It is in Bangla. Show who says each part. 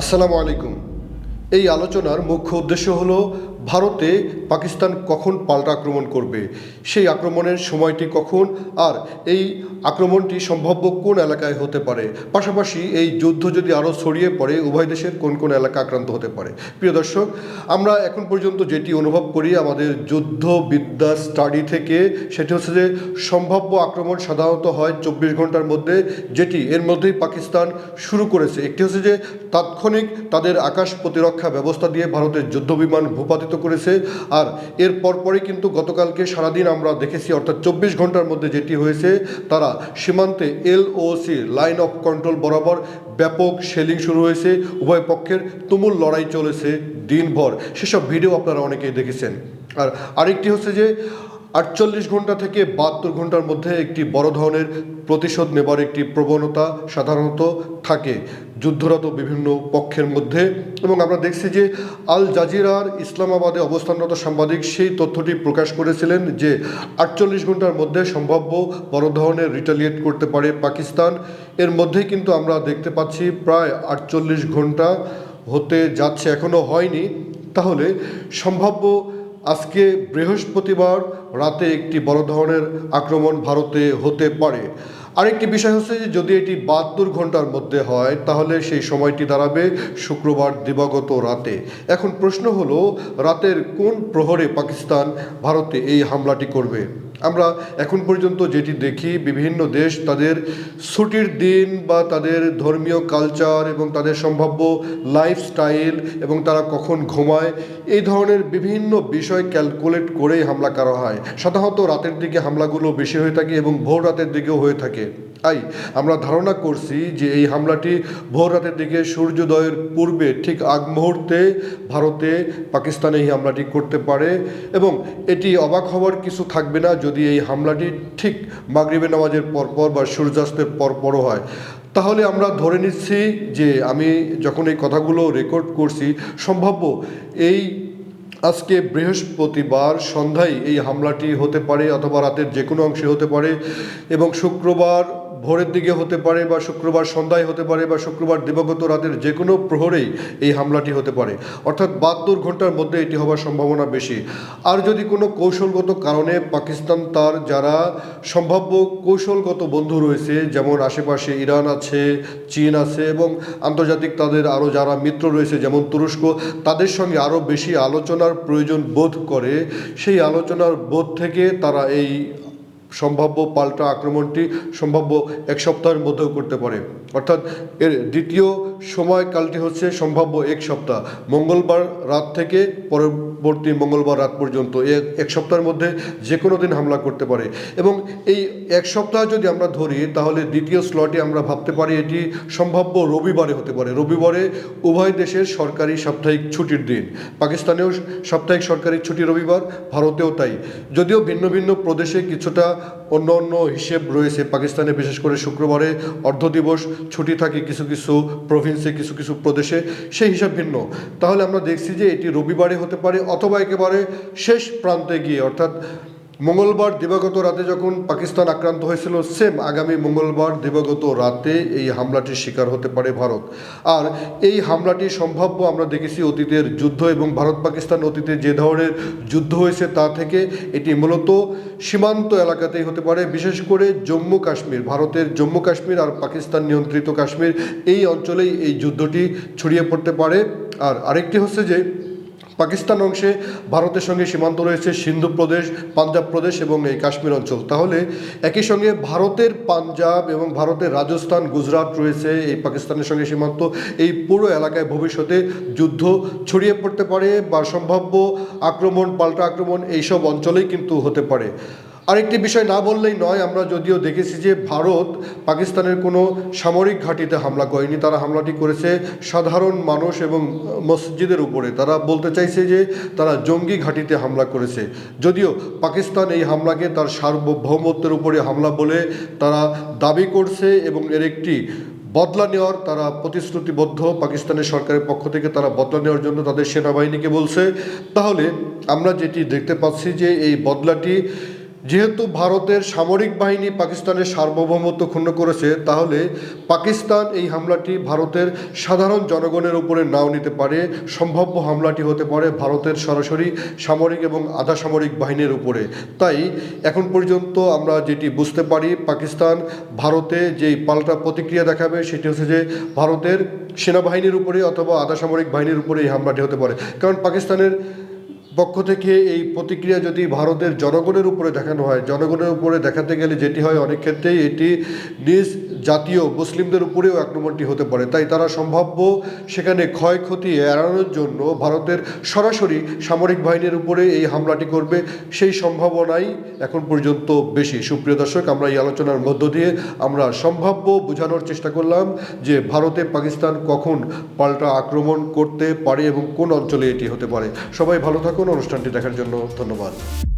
Speaker 1: আসসালামু আলাইকুম। এই আলোচনার মুখ্য উদ্দেশ্য হলো ভারতে পাকিস্তান কখন পাল্টা আক্রমণ করবে? সেই আক্রমণের সময়টি কখন? আর এই আক্রমণটি সম্ভাব্য কোন এলাকায় হতে পারে? পাশাপাশি এই যুদ্ধ যদি আরও ছড়িয়ে পড়ে, উভয় দেশের কোন কোন এলাকা আক্রান্ত হতে পারে? প্রিয় দর্শক, আমরা এখন পর্যন্ত যেটি অনুভব করি আমাদের যুদ্ধ বিদ্যা স্টাডি থেকে, সেটি হচ্ছে যে সম্ভাব্য আক্রমণ সাধারণত হয় চব্বিশ ঘণ্টার মধ্যে, যেটি এর মধ্যেই পাকিস্তান শুরু করেছে। একটি হচ্ছে যে তাৎক্ষণিক তাদের আকাশ প্রতিরক্ষা ব্যবস্থা দিয়ে ভারতের যুদ্ধবিমান ভূপাতিত করেছে। আর এর পরপরই কিন্তু গতকালকে সারাদিন আমরা দেখেছি, অর্থাৎ চব্বিশ ঘণ্টার মধ্যে যেটি হয়েছে, তারা সীমান্তে এলওসি, লাইন অফ কন্ট্রোল বরাবর ব্যাপক সেলিং শুরু হয়েছে। উভয় পক্ষের তুমুল লড়াই চলেছে দিনভর। সেসব ভিডিও আপনারা অনেকেই দেখেছেন। আর আরেকটি হচ্ছে যে আটচল্লিশ ঘণ্টা থেকে বাহাত্তর ঘণ্টার মধ্যে একটি বড় ধরনের প্রতিশোধ নেবার একটি প্রবণতা সাধারণত থাকে। যুদ্ধরত বিভিন্ন পক্ষের মধ্যে। এবং আমরা দেখছি যে আল জাজিরার ইসলামাবাদে অবস্থানরত সাংবাদিক সেই তথ্যটি প্রকাশ করেছিলেন যে আটচল্লিশ ঘণ্টার মধ্যে সম্ভাব্য বড় ধরনের রিটালিয়েট করতে পারে পাকিস্তান। এর মধ্যেই কিন্তু আমরা দেখতে পাচ্ছি প্রায় আটচল্লিশ ঘণ্টা হতে যাচ্ছে এখনও হয়নি। তাহলে সম্ভাব্য আজকে বৃহস্পতিবার রাতে একটি বড় ধরনের আক্রমণ ভারতে হতে পারে। আরেকটি বিষয় হচ্ছে যে যদি এটি বাহাত্তর ঘণ্টার মধ্যে হয়, তাহলে সেই সময়টি দাঁড়াবে শুক্রবার দিবাগত রাতে। এখন প্রশ্ন হলো, রাতের কোন প্রহরে পাকিস্তান ভারতে এই হামলাটি করবে? আমরা এখন পর্যন্ত যেটি দেখি, বিভিন্ন দেশ তাদের ছুটির দিন বা তাদের ধর্মীয় কালচার এবং তাদের সম্ভাব্য লাইফস্টাইল এবং তারা কখন ঘুমায়, এই ধরনের বিভিন্ন বিষয় ক্যালকুলেট করেই হামলা করা হয়। সাধারণত রাতের দিকে হামলাগুলো বেশি হয়ে থাকে এবং ভোর রাতের দিকেও হয়ে থাকে। তাই আমরা ধারণা করছি যে এই হামলাটি ভোর রাতের দিকে সূর্যোদয়ের পূর্বে ঠিক আগ মুহূর্তে ভারতে পাকিস্তানে এই হামলাটি করতে পারে এবং এটি অবাক হওয়ার কিছু থাকবে না যদি এই হামলাটি ঠিক মাগরিবে নামাজের পরপর বা সূর্যাস্তের পরপরও হয়। তাহলে আমরা ধরে নিচ্ছি যে আমি যখন এই কথাগুলো রেকর্ড করছি, সম্ভাব্য এই আজকে বৃহস্পতিবার সন্ধ্যায় এই হামলাটি হতে পারে অথবা রাতের যে কোনো অংশে হতে পারে এবং শুক্রবার ভোরের দিকে হতে পারে বা শুক্রবার সন্ধ্যায় হতে পারে বা শুক্রবার দিবাগত রাতের যে কোনো প্রহরেই এই হামলাটি হতে পারে। অর্থাৎ বাহাত্তর ঘণ্টার মধ্যে এটি হওয়ার সম্ভাবনা বেশি। আর যদি কোনো কৌশলগত কারণে পাকিস্তান তার যারা সম্ভাব্য কৌশলগত বন্ধু রয়েছে, যেমন আশেপাশে ইরান আছে, চীন আছে এবং আন্তর্জাতিক তাদের আরও যারা মিত্র রয়েছে, যেমন তুরস্ক, তাদের সঙ্গে আরও বেশি আলোচনার প্রয়োজন বোধ করে। সেই আলোচনার বোধ থেকে তারা এই সম্ভাব্য পাল্টা আক্রমণটি সম্ভাব্য এক সপ্তাহের মধ্যেও করতে পারে। অর্থাৎ এর দ্বিতীয় সময়কালটি হচ্ছে সম্ভাব্য এক সপ্তাহ। মঙ্গলবার রাত থেকে পরবর্তী মঙ্গলবার রাত পর্যন্ত এক সপ্তাহের মধ্যে যে কোনো দিন হামলা করতে পারে। এবং এই এক সপ্তাহ যদি আমরা ধরি, তাহলে দ্বিতীয় স্লটে আমরা ভাবতে পারি এটি সম্ভাব্য রবিবারে হতে পারে। রবিবারে উভয় দেশের সরকারি সাপ্তাহিক ছুটির দিন। পাকিস্তানেও সাপ্তাহিক সরকারি ছুটি রবিবার, ভারতেও তাই। যদিও ভিন্ন ভিন্ন প্রদেশে কিছুটা অন্য অন্য হিসেব রয়েছে। পাকিস্তানে বিশেষ করে শুক্রবারে অর্ধ দিবস, ছুটি থাকে কিছু কিছু প্রভিন্সে কিছু কিছু প্রদেশে, সেই হিসাব ভিন্ন। তাহলে আমরা দেখছি যে এটি রবিবারে হতে পারে অথবা একেবারে শেষ প্রান্তে গিয়ে, অর্থাৎ মঙ্গলবার দিবাগত রাতে যখন পাকিস্তান আক্রান্ত হয়েছিল সেম আগামী মঙ্গলবার দিবাগত রাতে এই হামলাটির শিকার হতে পারে ভারত। আর এই হামলাটি সম্ভাব্য আমরা দেখেছি অতীতের যুদ্ধ এবং ভারত পাকিস্তান অতীতে যে ধরনের যুদ্ধ হয়েছে তা থেকে এটি মূলত সীমান্ত এলাকাতেই হতে পারে, বিশেষ করে জম্মু কাশ্মীর, ভারতের জম্মু কাশ্মীর আর পাকিস্তান নিয়ন্ত্রিত কাশ্মীর। এই অঞ্চলেই এই যুদ্ধটি ছড়িয়ে পড়তে পারে। আর আরেকটি হচ্ছে যে পাকিস্তান অংশে ভারতের সঙ্গে সীমান্ত রয়েছে সিন্ধু প্রদেশ, পাঞ্জাব প্রদেশ এবং এই কাশ্মীর অঞ্চল। তাহলে একই সঙ্গে ভারতের পাঞ্জাব এবং ভারতের রাজস্থান, গুজরাট রয়েছে এই পাকিস্তানের সঙ্গে সীমান্ত। এই পুরো এলাকায় ভবিষ্যতে যুদ্ধ ছড়িয়ে পড়তে পারে বা সম্ভাব্য আক্রমণ, পাল্টা আক্রমণ এইসব অঞ্চলেই কিন্তু হতে পারে। আরেকটি বিষয় না বললেই নয়, আমরা যদিও দেখেছি যে ভারত পাকিস্তানের কোনো সামরিক ঘাঁটিতে হামলা করেনি। তারা হামলাটি করেছে সাধারণ মানুষ এবং মসজিদের উপরে। তারা বলতে চাইছে যে তারা জঙ্গি ঘাঁটিতে হামলা করেছে। যদিও পাকিস্তান এই হামলাকে তার সার্বভৌমত্বের উপরে হামলা বলে তারা দাবি করছে এবং এর একটি বদলা নেওয়ার তারা প্রতিশ্রুতিবদ্ধ। পাকিস্তানের সরকারের পক্ষ থেকে তারা বদলা নেওয়ার জন্য তাদের সেনাবাহিনীকে বলছে। তাহলে আমরা যেটি দেখতে পাচ্ছি যে এই বদলাটি যেহেতু ভারতের সামরিক বাহিনী পাকিস্তানের সার্বভৌমত্ব ক্ষুণ্ণ করেছে, তাহলে পাকিস্তান এই হামলাটি ভারতের সাধারণ জনগণের উপরে নাও নিতে পারে। সম্ভাব্য হামলাটি হতে পারে ভারতের সরাসরি সামরিক এবং আধা সামরিক বাহিনীর উপরে। তাই এখন পর্যন্ত আমরা যেটি বুঝতে পারি, পাকিস্তান ভারতে যেই পাল্টা প্রতিক্রিয়া দেখাবে, সেটি হচ্ছে যে ভারতের সেনাবাহিনীর উপরে অথবা আধা সামরিক বাহিনীর উপরে এই হামলাটি হতে পারে। কারণ পাকিস্তানের পক্ষ থেকে এই প্রতিক্রিয়া যদি ভারতের জনগণের উপরে দেখানো হয়, জনগণের উপরে দেখাতে গেলে যেটি হয় অনেক ক্ষেত্রেই এটি নিজ জাতীয় মুসলিমদের উপরেও আক্রমণটি হতে পারে। তাই তারা সম্ভাব্য সেখানে ক্ষয়ক্ষতি এড়ানোর জন্য ভারতের সরাসরি সামরিক বাহিনীর উপরে এই হামলাটি করবে সেই সম্ভাবনাই এখন পর্যন্ত বেশি। সুপ্রিয় দর্শক, আমরা এই আলোচনার মধ্য দিয়ে আমরা সম্ভাব্য বোঝানোর চেষ্টা করলাম যে ভারতে পাকিস্তান কখন পাল্টা আক্রমণ করতে পারে এবং কোন অঞ্চলে এটি হতে পারে। সবাই ভালো থাকুন। অনুষ্ঠানটি দেখার জন্য ধন্যবাদ।